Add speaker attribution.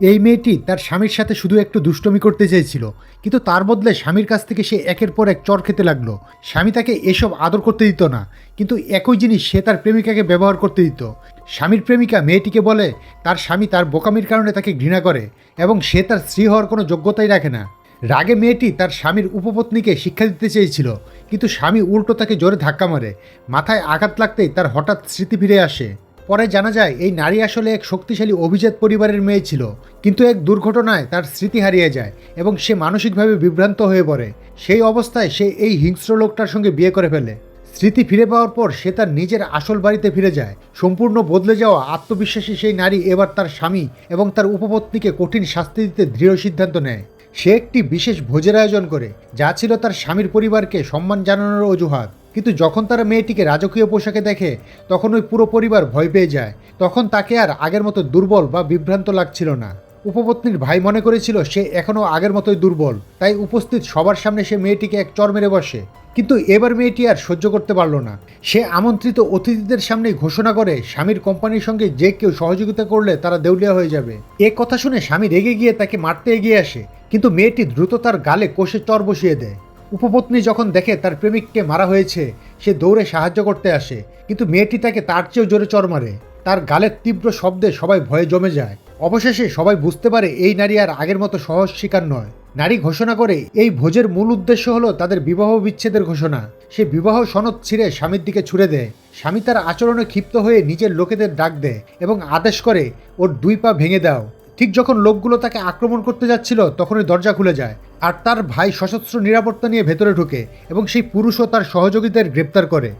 Speaker 1: এই মেয়েটি তার স্বামীর সাথে শুধু একটু দুষ্টমি করতে চেয়েছিল, কিন্তু তার বদলে স্বামীর কাছ থেকে সে একের পর এক চর খেতে লাগল। স্বামী তাকে এসব আদর করতে দিত না, কিন্তু একই জিনিস সে তার প্রেমিকাকে ব্যবহার করতে দিত। স্বামীর প্রেমিকা মেয়েটিকে বলে, তার স্বামী তার বোকামির কারণে তাকে ঘৃণা করে এবং সে তার স্ত্রী হওয়ার কোনো যোগ্যতাই রাখে না। রাগে মেয়েটি তার স্বামীর উপপত্নীকে শিক্ষা দিতে চেয়েছিল, কিন্তু স্বামী উল্টো তাকে জোরে ধাক্কা মারে। মাথায় আঘাত লাগতেই তার হঠাৎ স্মৃতি ফিরে আসে। পরে জানা যায়, এই নারী আসলে এক শক্তিশালী অভিজাত পরিবারের মেয়ে ছিল, কিন্তু এক দুর্ঘটনায় তার স্মৃতি হারিয়ে যায় এবং সে মানসিকভাবে বিভ্রান্ত হয়ে পড়ে। সেই অবস্থায় সে এই হিংস্র লোকটার সঙ্গে বিয়ে করে ফেলে। স্মৃতি ফিরে পাওয়ার পর সে তার নিজের আসল বাড়িতে ফিরে যায়। সম্পূর্ণ বদলে যাওয়া আত্মবিশ্বাসী সেই নারী এবার তার স্বামী এবং তার উপপত্নীকে কঠিন শাস্তি দিতে দৃঢ় সিদ্ধান্ত নেয়। সে একটি বিশেষ ভোজের আয়োজন করে, যা ছিল তার স্বামীর পরিবারকে সম্মান জানানোর অজুহাত। কিন্তু যখন তারা মেয়েটিকে রাজকীয় পোশাকে দেখে, তখন ওই পুরো পরিবার ভয় পেয়ে যায়। তখন তাকে আর আগের মতো দুর্বল বা বিভ্রান্ত লাগছিল না। উপপত্নীর ভাই মনে করেছিল, সে এখনও আগের মতোই দুর্বল। তাই উপস্থিত সবার সামনে সে মেয়েটিকে এক চর মেরে বসে। কিন্তু এবার মেয়েটি আর সহ্য করতে পারল না। সে আমন্ত্রিত অতিথিদের সামনেই ঘোষণা করে, স্বামীর কোম্পানির সঙ্গে যে কেউ সহযোগিতা করলে তারা দেউলিয়া হয়ে যাবে। এ কথা শুনে স্বামী রেগে গিয়ে তাকে মারতে এগিয়ে আসে। কিন্তু মেয়েটি দ্রুত তার গালে কষে চর বসিয়ে দেয়। উপপত্নী যখন দেখে তার প্রেমিককে মারা হয়েছে, সে দৌড়ে সাহায্য করতে আসে, কিন্তু মেয়েটি তাকে তার চেয়েও জোরে চর মারে। তার গালের তীব্র শব্দে সবাই ভয়ে জমে যায়। অবশেষে সবাই বুঝতে পারে এই নারী আর আগের মতো সহজ শিকার নয়। নারী ঘোষণা করে এই ভোজের মূল উদ্দেশ্য হলো তাদের বিবাহ বিচ্ছেদের ঘোষণা। সে বিবাহ সনদ ছিঁড়ে স্বামীর দিকে ছুড়ে দেয়। স্বামী তার আচরণে ক্ষিপ্ত হয়ে নিজের লোকেদের ডাক দেয় এবং আদেশ করে, ওর দুই পা ভেঙে দাও। ঠিক যখন লোকগুলো তাকে আক্রমণ করতে যাচ্ছিল, তখনই দরজা খুলে যায়। আর তার ভাই সশস্ত্র নিরাপত্তা নিয়ে ভেতরে ঢুকে এবং সেই পুরুষও তার সহযোগীদের গ্রেপ্তার করে।